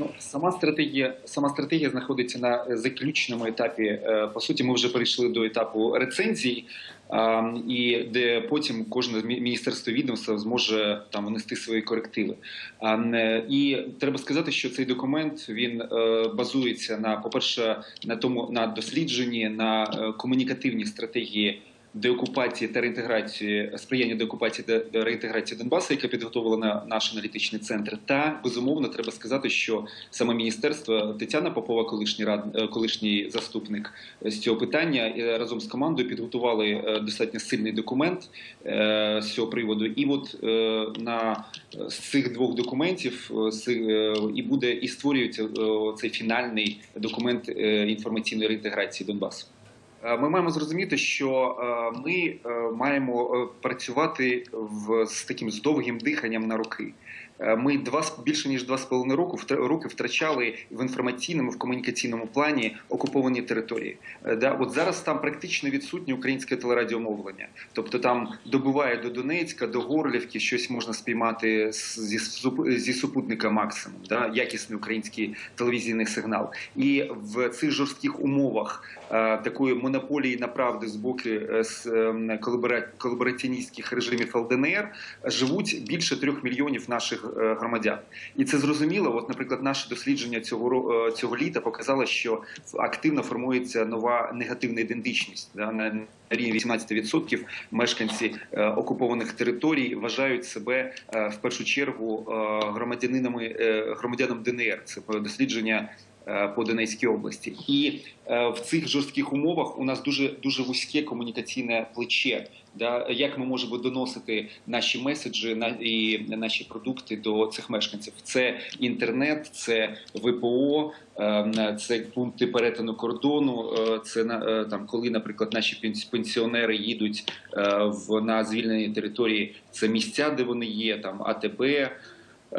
Ну, сама стратегія, сама стратегія знаходиться на е, заключному етапі. Е, По суті, ми вже перейшли до етапу рецензій, а, і де потім кожне мі- міністерство відомства зможе там внести свої корективи. І треба сказати, що цей документ він е, базується на, по-перше, на тому на дослідженні, на е, комунікативній стратегії. Деокупації та реінтеграції сприяння деокупації та реінтеграції Донбасу, яке на наш аналітичний центр. Та безумовно треба сказати, що саме міністерство Тетяна Попова, колишній рад, е, колишній заступник е, з цього питання, разом з командою підготували е, достатньо сильний документ з цього приводу. І от на з цих двох документів і буде і створюється цей фінальний документ інформаційної реінтеграції Донбасу. Е, Ми маємо зрозуміти, що е, ми е, маємо працювати в з таким з довгим диханням на роки. Ми два більше ніж два з половиною року роки втрачали в інформаційному, в комунікаційному плані окуповані території. Да, от зараз там практично відсутнє українське телерадіомовлення. Тобто там добуває до Донецька, до Горлівки щось можна спіймати зі, зі супутника максимум, да, якісний український телевізійний сигнал. І в цих жорстких умовах такої монополії на правди з боку е, з, е, режимів ЛДНР живуть більше трьох мільйонів наших е, громадян. І це зрозуміло. От, наприклад, наше дослідження цього е, цього літа показало, що активно формується нова негативна ідентичність. Да, на рівні 18% мешканці окупованих територій вважають себе в першу чергу громадянинами громадянам ДНР. Це дослідження по Донецькій області, і е, в цих жорстких умовах у нас дуже дуже вузьке комунікаційне плече. Да, як ми можемо доносити наші меседжі на і наші продукти до цих мешканців? Це інтернет, це ВПО, е, це пункти перетину кордону. е, Це е, там, коли, наприклад, наші пенс- пенсіонери їдуть е, в на звільнені території. Це місця, де вони є, там АТБ. Е,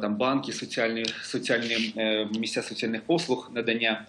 Там банки, соціальні соціальні е, місця соціальних послуг надання.